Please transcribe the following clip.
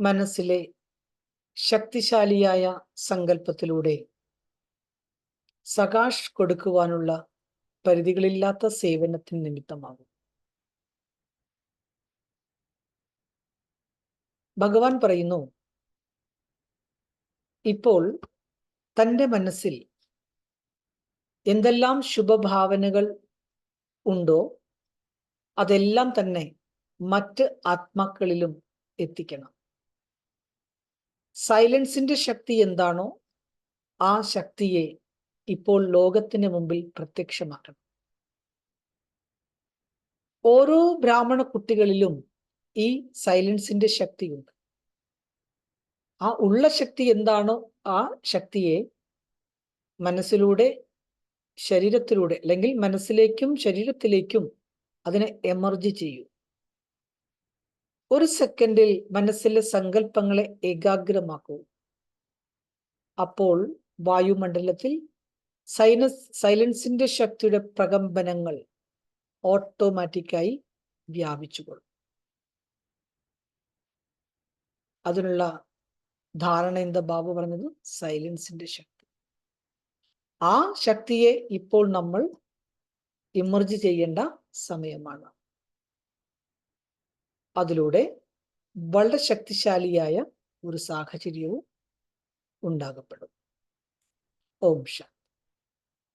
മനസ്സിലെ ശക്തിശാലിയായ സങ്കല്പത്തിലൂടെ സകാഷ് കൊടുക്കുവാനുള്ള പരിധികളില്ലാത്ത സേവനത്തിന് നിമിത്തമാകും. ഭഗവാൻ പറയുന്നു ഇപ്പോൾ തന്റെ മനസ്സിൽ എന്തെല്ലാം ശുഭഭാവനകൾ ഉണ്ടോ അതെല്ലാം തന്നെ മറ്റ് ആത്മാക്കളിലും എത്തിക്കണം. സൈലൻസിന്റെ ശക്തി എന്താണോ ആ ശക്തിയെ ഇപ്പോൾ ലോകത്തിന് മുമ്പിൽ പ്രത്യക്ഷമാക്കണം. ഓരോ ബ്രാഹ്മണ കുട്ടികളിലും ഈ സൈലൻസിന്റെ ശക്തിയുണ്ട്. ആ ഉള്ള ശക്തി എന്താണോ ആ ശക്തിയെ മനസ്സിലൂടെ ശരീരത്തിലൂടെ അല്ലെങ്കിൽ മനസ്സിലേക്കും ശരീരത്തിലേക്കും അതിനെ എമർജ് ചെയ്യൂ. ഒരു സെക്കൻഡിൽ മനസ്സിലെ സങ്കല്പങ്ങളെ ഏകാഗ്രമാക്കൂ. അപ്പോൾ വായുമണ്ഡലത്തിൽ സൈനസ് സൈലൻസിന്റെ ശക്തിയുടെ പ്രകമ്പനങ്ങൾ ഓട്ടോമാറ്റിക്കായി വ്യാപിച്ചുകൊള്ളും. അതിനുള്ള ധാരണ എന്താ ബാബു പറഞ്ഞത്? സൈലൻസിന്റെ ശക്തി. ആ ശക്തിയെ ഇപ്പോൾ നമ്മൾ ഇമർജ് ചെയ്യേണ്ട സമയമാണ്. അതിലൂടെ വളരെ ശക്തിശാലിയായ ഒരു സാഹചര്യവും ഉണ്ടാകപ്പെടും. ഓം